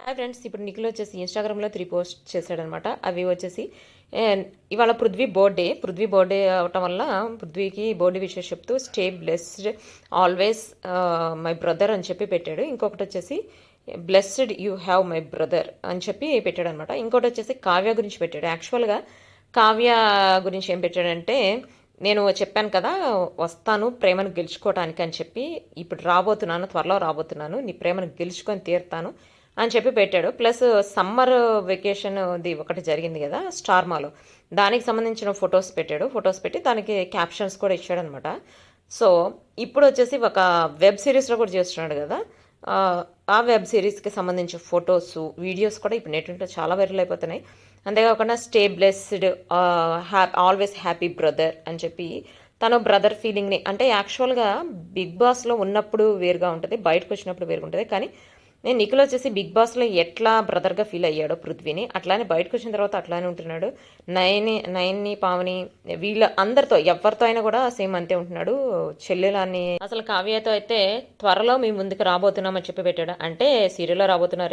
Hi friends ఇప్పుడు నిఖిల్ వచ్చేసి ఇన్స్టాగ్రామ్లో త్రీ పోస్ట్ చేశాడనమాట. అవి వచ్చేసి ఇవాళ పృథ్వీ బర్త్డే. పృథ్వీ బర్త్డే అవటం వల్ల పృథ్వీకి బర్త్డే విషయం చెప్తూ stay blessed always my brother అని చెప్పి పెట్టాడు. ఇంకొకటి వచ్చేసి blessed you have my brother అని చెప్పి పెట్టాడు అనమాట ఇంకోటి వచ్చేసి కావ్య గురించి పెట్టాడు. యాక్చువల్గా కావ్య గురించి ఏం పెట్టాడంటే నేను చెప్పాను కదా వస్తాను ప్రేమను గెలుచుకోవటానికి అని చెప్పి ఇప్పుడు రాబోతున్నాను త్వరలో రాబోతున్నాను నీ ప్రేమను గెలుచుకొని తీరుతాను అని చెప్పి పెట్టాడు. ప్లస్ సమ్మర్ వెకేషన్ ఒకటి జరిగింది కదా స్టార్ మాలో. దానికి సంబంధించిన ఫొటోస్ పెట్టాడు. ఫొటోస్ పెట్టి దానికి క్యాప్షన్స్ కూడా ఇచ్చాడు అనమాట సో ఇప్పుడు వచ్చేసి ఒక వెబ్ సిరీస్లో కూడా చేస్తున్నాడు కదా. ఆ, ఆ వెబ్ సిరీస్కి సంబంధించిన ఫొటోస్ వీడియోస్ కూడా ఇప్పుడు నెట్లో చాలా వైరల్ అయిపోతున్నాయి. అంతేకాకుండా స్టే బ్లెస్డ్ హ్యా ఆల్వేస్ హ్యాపీ బ్రదర్ అని చెప్పి తను బ్రదర్ ఫీలింగ్ని అంటే యాక్చువల్గా బిగ్ బాస్లో ఉన్నప్పుడు వేరుగా ఉంటుంది బయటకు వచ్చినప్పుడు వేరుగా ఉంటుంది. కానీ నేను నిఖిల్ వచ్చేసి బిగ్ బాస్లో ఎట్లా బ్రదర్గా ఫీల్ అయ్యాడో పృథ్వీని అట్లానే బయటకు వచ్చిన తర్వాత అట్లానే ఉంటున్నాడు. నయని నయన్ని పావని వీళ్ళ అందరితో ఎవరితో అయినా కూడా సేమ్ అంతే ఉంటున్నాడు. చెల్లెలాన్ని అసలు కావ్యతో అయితే త్వరలో మీ ముందుకు రాబోతున్నామని చెప్పి పెట్టాడు. అంటే సీరియల్లో రాబోతున్నారు